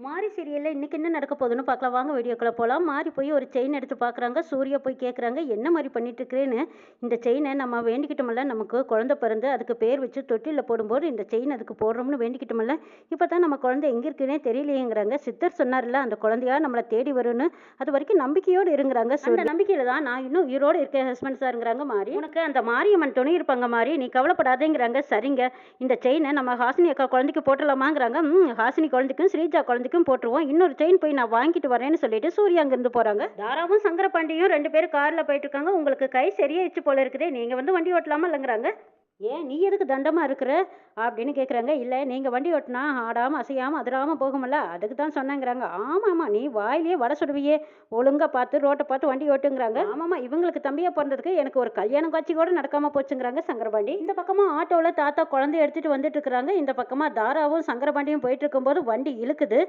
மாரி சீரியலில் இன்றைக்கி என்ன நடக்க போகுதுன்னு பார்க்கலாம். வாங்க வீடியோக்குள்ளே போகலாம் மாறி போய் ஒரு செயின் எடுத்து பார்க்குறாங்க. சூர்யா போய் கேட்குறாங்க என்ன மாதிரி பண்ணிட்டு இருக்கிறேன்னு இந்த செயினை நம்ம வேண்டிக்கிட்டோம்ல நமக்கு குழந்தை பிறந்து அதுக்கு பேர் வச்சு தொட்டிலில் போடும்போது இந்த செயின் அதுக்கு போடுறோம்னு வேண்டிக்கிட்டோம்ல இப்போ தான் நம்ம குழந்தை எங்கே இருக்குன்னே தெரியலையேங்கிறாங்க. சித்தர் சொன்னார்ல அந்த குழந்தையா நம்மளை தேடி வரும்னு அது வரைக்கும் நம்பிக்கையோடு இருங்கிறாங்க அந்த நம்பிக்கையில் தான் நான் இன்னும் உயிரோடு இருக்கேன் ஹஸ்பண்ட் சாருங்கிறாங்க மாறி. உனக்கு அந்த மாரியம்மன் துணை இருப்பாங்க மாறி. நீ கவலைப்படாதேங்கிறாங்க சரிங்க. இந்த செயினை நம்ம ஹாசினி அக்கா குழந்தைக்கு போட்டலாமாங்கிறாங்க ம் ஹாசினி குழந்தைக்கும் ஸ்ரீஜா குழந்தைக்கும் போட்டுருவோம். இன்னொரு செயின் போய் நான் வாங்கிட்டு வரேன்னு சொல்லிட்டு சூர்யா அங்கிருந்து போறாங்க. தாராவும் சங்கரபாண்டியும் ரெண்டு பேரும் கார்ல போயிட்டு இருக்காங்க. உங்களுக்கு கை சரியாயிடுச்சு போல இருக்குதே. நீங்க வந்து வண்டி ஓட்டலாமா இல்லைங்கிறாங்க. ஏன் நீ எதுக்கு தண்டமாக இருக்கிற? அப்படின்னு கேட்குறாங்க இல்லை நீங்கள் வண்டி ஓட்டினா ஆடாமல் அசையாமல் அதிராமல் போகுமல்ல அதுக்கு தான் சொன்னேங்கிறாங்க. ஆமாம்மா நீ வாயிலேயே வர சுடுவியே. ஒழுங்காக பார்த்து ரோட்டை பார்த்து வண்டி ஓட்டுங்கிறாங்க. ஆமாம்மா இவங்களுக்கு தம்பியாக பிறந்ததுக்கு எனக்கு ஒரு கல்யாணம் காட்சி கூட நடக்காமல் போச்சுங்கிறாங்க சங்கரபாண்டி. இந்த பக்கமாக ஆட்டோவில் தாத்தா குழந்தை எடுத்துகிட்டு வந்துட்டு இருக்கிறாங்க. இந்த பக்கமாக தாராவும் சங்கரபாண்டியும் போயிட்டு இருக்கும்போது வண்டி இழுக்குது.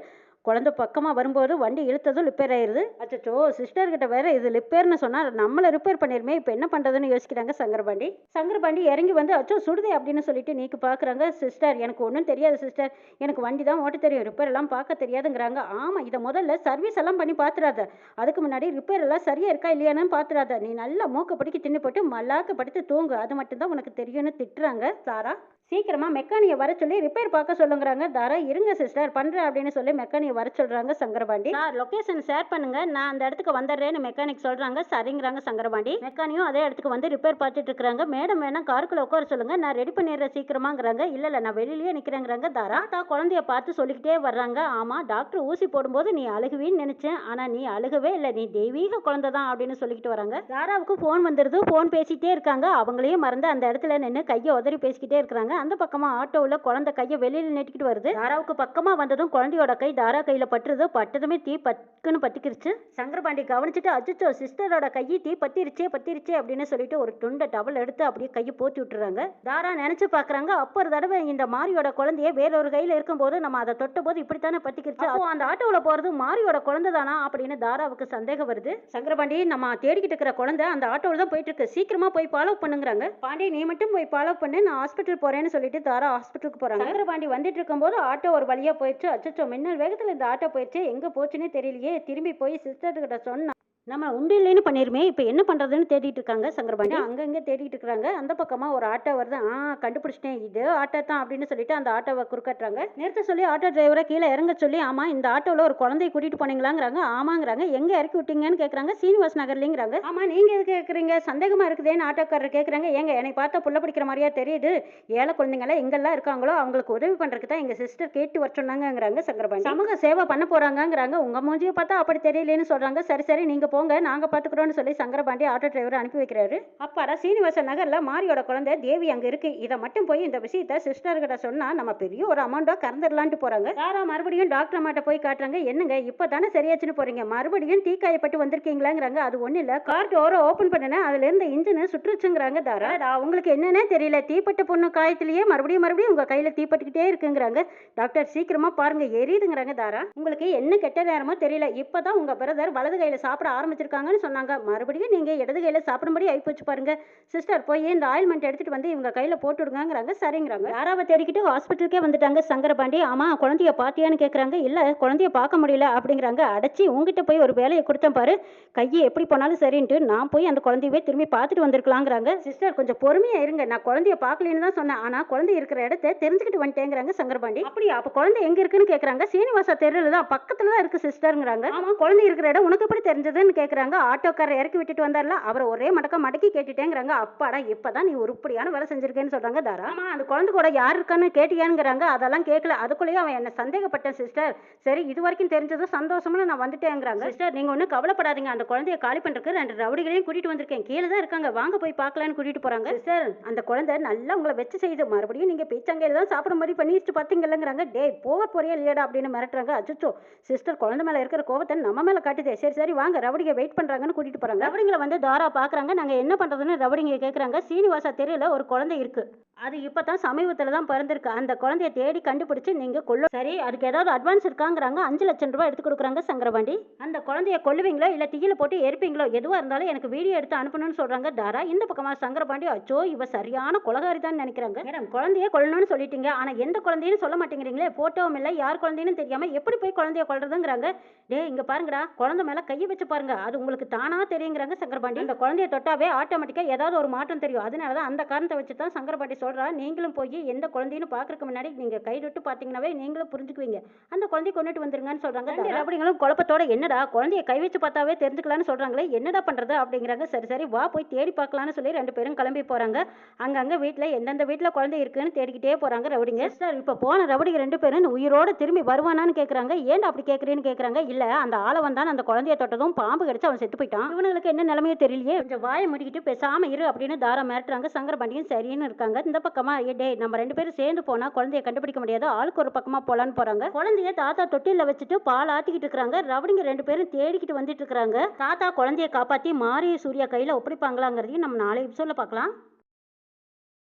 குழந்தை பக்கமாக வரும்போது வண்டி இழுத்ததும் ரிப்பேர் ஆயிருது. அச்சோ சிஸ்டர்கிட்ட வேற இது ரிப்பேர்னு சொன்னால் நம்மளை ரிப்பேர் பண்ணிருமே இப்போ என்ன பண்ணுறதுன்னு யோசிக்கிறாங்க சங்கரபாண்டி. சங்கரபாண்டி இறங்கி வந்து அச்சோ சுடுதே அப்படின்னு சொல்லிட்டு நீக்கு பார்க்குறாங்க சிஸ்டர் எனக்கு ஒன்றும் தெரியாது சிஸ்டர் எனக்கு வண்டி தான் ஓட்ட தெரியும். ரிப்பேர் எல்லாம் பார்க்க தெரியாதுங்கிறாங்க. ஆமாம் இதை முதல்ல சர்வீஸ் எல்லாம் பண்ணி பார்த்துறாத அதுக்கு முன்னாடி ரிப்பேர் எல்லாம் சரியா இருக்கா இல்லையானு பார்த்துறாத நீ நல்லா மூக்க படிக்க தின்னு போட்டு மல்லாக்க படுத்து தூங்கு. அது மட்டும்தான் உனக்கு தெரியும்னு திட்டுறாங்க சாரா. சீக்கிரமாக மெக்கானியை வர சொல்லி ரிப்பேர் பார்க்க சொல்லுங்கிறாங்க. தாரா இருங்க சிஸ்டர் பண்ணுறேன் அப்படின்னு சொல்லி மெக்கானியை வர சொல்கிறாங்க சங்கரபாண்டி. சார் லொக்கேஷன் ஷேர் பண்ணுங்க. நான் அந்த இடத்துக்கு வந்துடுறேன்னு மெக்கானிக் சொல்கிறாங்க சரிங்கிறாங்க சங்கரபாண்டி. மெக்கானியும் அதே இடத்துக்கு வந்து ரிப்பேர் பார்த்துட்டு இருக்கிறாங்க. மேடம் வேணா காருக்குள்ள உட்கார சொல்லுங்க. நான் ரெடி பண்ணிடுறேன் சீக்கிரமாங்கிறாங்க. இல்லை இல்லை நான் வெளியிலேயே நிற்கிறேங்கிறாங்க தாரா தா குழந்தைய பார்த்து சொல்லிக்கிட்டே வர்றாங்க. ஆமாம் டாக்டர் ஊசி போடும்போது நீ அழுகுவின்னு நினைச்சேன். ஆனால் நீ அழுகவே இல்லை. நீ தெய்வீக குழந்தை தான் அப்படின்னு சொல்லிக்கிட்டு வராங்க. தாராவுக்கு ஃபோன் வந்துடுது ஃபோன் பேசிகிட்டே இருக்காங்க. அவங்களையும் மறந்து அந்த இடத்துல நின்று கையை உதறி பேசிக்கிட்டே இருக்கிறாங்க. அந்த பக்கமா ஆட்டோவில் குழந்தை கையை வெளியில நீட்டிக்கிட்டு வருது. தாராவுக்கு பக்கமா வந்ததும் குழந்தையோட கை தாரா கையில பட்டுருது. பட்டதுமே தீ பத்துக்குன்னு பத்திக்கிருச்சு. சங்கரபாண்டி கவனிச்சுட்டு அச்சோ சிஸ்டரோட கையை தீ பத்திருச்சே பத்திருச்சே அப்படின்னு சொல்லிட்டு ஒரு துண்டை டவல் எடுத்து அப்படியே கையை போத்தி விட்டுறாங்க. தாரா நினைச்சு பாக்குறாங்க. அப்போ ஒரு தடவை இந்த மாரியோட குழந்தைய வேறொரு கையில இருக்கும்போது நம்ம அதை தொட்ட போது இப்படித்தானே பத்திக்கிருச்சு. அப்போ அந்த ஆட்டோவில் போறது மாரியோட குழந்தை தானா அப்படின்னு தாராவுக்கு சந்தேகம் வருது. சங்கரபாண்டி நம்ம தேடிக்கிட்டு இருக்கிற குழந்தை அந்த ஆட்டோவில் தான் போயிட்டு இருக்கு. சீக்கிரமா போய் ஃபாலோ பண்ணுங்கிறாங்க. பாண்டி நீ மட்டும் போய் ஃபாலோ பண்ணு. நான் ஹாஸ்பிட்டல் போறேன்னு சொல்லிட்டு தாரா ஹாஸ்பிட்டலுக்கு போறாங்க. சங்கரபாண்டி வந்துட்டு இருக்கும்போது ஆட்டோ ஒரு வழியா போயிடுச்சு. அச்சச்சோ மின்னல் வேகத்துல இந்த ஆட்டோ போயிடுச்சு. எங்க போச்சுன்னே தெரியலையே. திரும்பி போய் சிஸ்டர் கிட்ட சொன்னா நம்ம உண்டு இல்லைன்னு பண்ணிருமே இப்போ என்ன பண்ணுறதுன்னு தேடிட்டு இருக்காங்க சங்கரபாண்டி. அங்கங்கே தேடிட்டு இருக்காங்க அந்த பக்கமாக ஒரு ஆட்டோ வருது. ஆ கண்டுபிடிச்சிட்டேன். இது ஆட்டோ தான் அப்படின்னு சொல்லிட்டு அந்த ஆட்டோவை குறுக்கட்டுறாங்க. நிறுத்த சொல்லி ஆட்டோ டிரைவரை கீழே இறங்க சொல்லி ஆமாம் இந்த ஆட்டோவில் ஒரு குழந்தைய கூட்டிட்டு போனீங்களாங்கிறாங்க. ஆமாங்கிறாங்க. எங்கே இறக்கி விட்டீங்கன்னு கேட்குறாங்க சீனிவாஸ் நகர்லிங்கிறாங்க. ஆமாம் நீங்கள் எதுக்கு கேட்குறீங்க சந்தேகமாக இருக்குதேன்னு ஆட்டோக்காரர் கேட்குறாங்க ஏங்க என்னை பார்த்தா புள்ள பிடிக்கிற மாதிரியா தெரியுது? ஏழை குழந்தைங்களாம் எங்கெல்லாம் இருக்காங்களோ அவங்களுக்கு உதவி பண்ணுறதுக்கு தான் எங்கள் சிஸ்டர் கேட்டு வர சொன்னாங்கங்கிறாங்க சங்கரபாண்டி. சமூக சேவை பண்ண போகிறாங்கங்கிறாங்க உங்கள் மூஞ்சியை பார்த்தா அப்படி தெரியலேன்னு சொல்கிறாங்க சரி சரி நீங்கள் போங்க நாங்கள் பார்த்துக்குறோன்னு சொல்லி சங்கரபாண்டி ஆட்டோ டிரைவர் அனுப்பி வைக்கிறாரு. அப்பாடா சீனிவாசன் நகரில் மாரியோட குழந்தை தேவி அங்கே இருக்கு. இதை மட்டும் போய் இந்த விஷயத்த சிஸ்டர்கிட்ட சொன்னால் நம்ம பெரிய ஒரு அமௌண்ட்டாக கறந்துடலான்ட்டு போகிறாங்க யாரா மறுபடியும் டாக்டர் அம்மாட்ட போய் காட்டுறாங்க. என்னங்க இப்போ தானே சரியாச்சுன்னு போகிறீங்க மறுபடியும் தீக்காயப்பட்டு வந்திருக்கீங்களாங்கிறாங்க. அது ஒன்றும் இல்லை. கார் டோரை ஓப்பன் பண்ணினேன் அதுலேருந்து இருந்த இன்ஜின் சுற்றுச்சுங்கிறாங்க தாரா. அவங்களுக்கு உங்களுக்கு என்னன்னே தெரியல. தீப்பட்ட பொண்ணு காயத்திலேயே மறுபடியும் மறுபடியும் உங்கள் கையில் தீப்பட்டுக்கிட்டே இருக்குங்கிறாங்க. டாக்டர் சீக்கிரமாக பாருங்கள் எரியுதுங்கிறாங்க தாரா. உங்களுக்கு என்ன கெட்ட நேரமோ தெரியல. இப்போ தான் உங்கள் பிரதர் வலது கையில் சாப்பிட ஆரம்பிச்சிருக்காங்கன்னு சொன்னாங்க. மறுபடியும் நீங்கள் இடது கையில் சாப்பிடும்படி ஆயிப்போச்சு பாருங்க. சிஸ்டர் போய் இந்த ஆயில்மெண்ட் எடுத்துட்டு வந்து இவங்க கையில் போட்டு விடுங்கிறாங்க சரிங்கிறாங்க. யாராவை தேடிக்கிட்டு ஹாஸ்பிட்டலுக்கே வந்துட்டாங்க சங்கரபாண்டி. ஆமா குழந்தைய பார்த்தியான்னு கேட்குறாங்க இல்லை குழந்தைய பார்க்க முடியல அப்படிங்கிறாங்க. அடைச்சி உங்ககிட்ட போய் ஒரு வேலையை கொடுத்தேன் பாரு. கையை எப்படி போனாலும் சரின்ட்டு நான் போய் அந்த குழந்தையவே திரும்பி பார்த்துட்டு வந்திருக்கலாங்கிறாங்க. சிஸ்டர் கொஞ்சம் பொறுமையாக இருங்க. நான் குழந்தைய பார்க்கலன்னு தான் சொன்னேன். ஆனால் குழந்தை இருக்கிற இடத்த தெரிஞ்சுக்கிட்டு வந்துட்டேங்கிறாங்க சங்கரபாண்டி. அப்படி அப்போ குழந்தை எங்கே இருக்குன்னு கேட்குறாங்க சீனிவாசா தெருவில் தான் பக்கத்தில் தான் இருக்குது சிஸ்டருங்கிறாங்க ஆமா குழந்தை இருக்கிற இடம் உனக்கு எப்படி தெரிஞ்சதுன்னு கேட்குறாங்க ஆட்டோக்காரர் இறக்கி விட்டுட்டு வந்தார்ல அவரை ஒரே மடக்க மடக்கி கேட்டுட்டேங்கிறாங்க. அப்பாடா இப்போ தான் நீ உருப்படியான வேலை செஞ்சிருக்கேன்னு சொல்கிறாங்க தாராமா அந்த குழந்தை கூட யார் இருக்கான்னு கேட்டியானுங்கிறாங்க அதெல்லாம் கேட்கல அதுக்குள்ளேயே அவன் என்ன சந்தேகப்பட்டேன் சிஸ்டர். சரி இது வரைக்கும் தெரிஞ்சதும் சந்தோஷம்னு நான் வந்துட்டேங்கிறாங்க. சிஸ்டர் நீங்கள் ஒன்றும் கவலைப்படாதீங்க. அந்த குழந்தைய காலி பண்ணுறக்கு ரெண்டு ரவுடிகளையும் கூட்டிட்டு வந்திருக்கேன். கீழே தான் இருக்காங்க. வாங்க போய் பார்க்கலான்னு கூட்டிட்டு போகிறாங்க சிஸ்டர் அந்த குழந்தை நல்லா உங்களை வச்சு செய்யுது. மறுபடியும் நீங்கள் பீச்சாங்கையில் தான் சாப்பிட மாதிரி பண்ணிட்டு பார்த்தீங்கல்லங்கிறாங்க டேய் போக போறியா இல்லையாடா அப்படின்னு மிரட்டுறாங்க. அச்சோ சிஸ்டர் குழந்தை மேலே இருக்கிற கோவத்தை நம்ம மேலே காட்டுதே. சரி சரி வாங்க ரவுடி ரவுடிங்க வெயிட் பண்ணுறாங்கன்னு கூட்டிகிட்டு போகிறாங்க ரவுடிங்களை வந்து தாரா பார்க்குறாங்க நாங்கள் என்ன பண்ணுறதுன்னு ரவுடிங்க கேட்குறாங்க சீனிவாசா தெருவில் ஒரு குழந்தை இருக்குது அது இப்போ தான் சமீபத்தில் தான் பிறந்திருக்கு. அந்த குழந்தைய தேடி கண்டுபிடிச்சு நீங்கள் கொள்ளும் சரி அதுக்கு ஏதாவது அட்வான்ஸ் இருக்காங்கிறாங்க. அஞ்சு லட்சம் ரூபாய் எடுத்து கொடுக்குறாங்க சங்கரபாண்டி. அந்த குழந்தைய கொல்லுவீங்களோ இல்லை தீயில போட்டு எரிப்பீங்களோ எதுவாக இருந்தாலும் எனக்கு வீடியோ எடுத்து அனுப்பணும்னு சொல்கிறாங்க தாரா. இந்த பக்கமாக சங்கரபாண்டி அச்சோ இவ சரியான கொலகாரி தான் நினைக்கிறாங்க. மேடம் குழந்தைய கொள்ளணும்னு சொல்லிட்டீங்க. ஆனால் எந்த குழந்தையும் சொல்ல மாட்டேங்கிறீங்களே. ஃபோட்டோவும் இல்லை யார் குழந்தைன்னு தெரியாமல் எப்படி போய் குழந்தைய கொள்றதுங்கிறாங்க டே இங்கே பாருங்கடா. குழந்தை மேலே கையை வச்சு பாருங்க. அது உங்களுக்கு தானா தெரியுங்கிறாங்க சங்கரபாண்டி அந்த குழந்தைய தொட்டாவே ஆட்டோமேட்டிக்காக ஏதாவது ஒரு மாற்றம் தெரியும். அதனால தான் அந்த காரணத்தை வச்சு தான் சங்கரபாண்டி சொல்கிறா நீங்களும் போய் எந்த குழந்தைன்னு பார்க்கறதுக்கு முன்னாடி நீங்கள் கை தொட்டு பார்த்தீங்கன்னாவே நீங்களும் புரிஞ்சுக்குவீங்க. அந்த குழந்தைய கொண்டுட்டு வந்துருங்கன்னு சொல்கிறாங்க ரெண்டு அப்படிங்களும் குழப்பத்தோட என்னடா? குழந்தைய கை வச்சு பார்த்தாவே தெரிஞ்சுக்கலாம்னு சொல்கிறாங்களே என்னடா பண்ணுறது அப்படிங்கிறாங்க. சரி சரி வா போய் தேடி பார்க்கலான்னு சொல்லி ரெண்டு பேரும் கிளம்பி போகிறாங்க அங்கங்கே வீட்டில் எந்தெந்த வீட்டில் குழந்தை இருக்குன்னு தேடிக்கிட்டே போகிறாங்க ரவுடிங்க. சார் இப்போ போன ரவுடிங்க ரெண்டு பேரும் உயிரோட திரும்பி வருவானான்னு கேட்குறாங்க ஏன்டா அப்படி கேட்குறேன்னு கேட்குறாங்க இல்லை அந்த ஆளை வந்தான் அந்த குழந்தைய தொட்டதும் பாம்பு கடிச்சு அவன் செத்து போயிட்டான். இவனுங்களுக்கு என்ன நிலைமையோ தெரியலையே. கொஞ்சம் வாயை முடிக்கிட்டு பேசாம இரு அப்படின்னு தாரா மிரட்டுறாங்க. சங்கரபாண்டியும் சரின்னு இருக்காங்க. இந்த பக்கமா "ஏ டேய் நம்ம ரெண்டு பேரும் சேர்ந்து போனா குழந்தைய கண்டுபிடிக்க முடியாது. ஆளுக்கு ஒரு பக்கமா போலான்னு போறாங்க. குழந்தைய தாத்தா தொட்டில வச்சுட்டு பால் ஆத்திக்கிட்டு இருக்காங்க ரவுடிங்க ரெண்டு பேரும் தேடிக்கிட்டு வந்துட்டு இருக்காங்க தாத்தா குழந்தைய காப்பாத்தி மாரிய சூர்யா கையில ஒப்படைப்பாங்களாங்கிறதையும் நம்ம நாளை எபிசோட்ல பார்க்கலாம்.